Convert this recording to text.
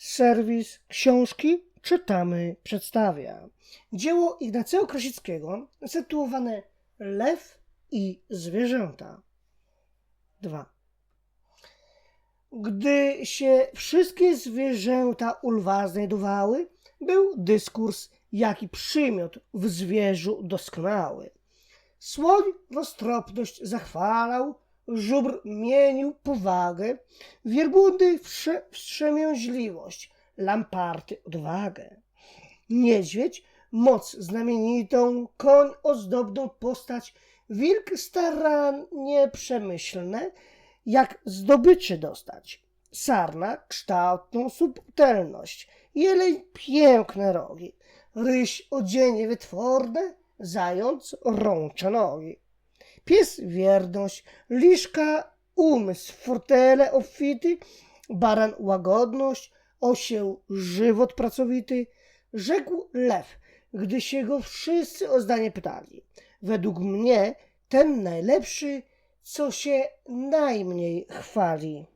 Serwis książki czytamy przedstawia. Dzieło Ignacego Krasickiego zatytułowane Lew i zwierzęta. 2. Gdy się wszystkie zwierzęta u lwa znajdowały, był dyskurs, jaki przymiot w zwierzu doskonały. Słoń roztropność zachwalał, żubr mienił powagę, wielbłądy wstrzemięźliwość, lamparty odwagę. Niedźwiedź moc znamienitą, koń ozdobną postać, wilk starannie przemyślne, jak zdobyczy dostać. Sarna kształtną subtelność, jeleń piękne rogi, ryś odzienie wytworne, zając rącze nogi. Pies wierność, liszka umysł, fortele obfity, baran łagodność, osieł żywot pracowity. Rzekł lew, gdy się go wszyscy o zdanie pytali. Według mnie ten najlepszy, co się najmniej chwali.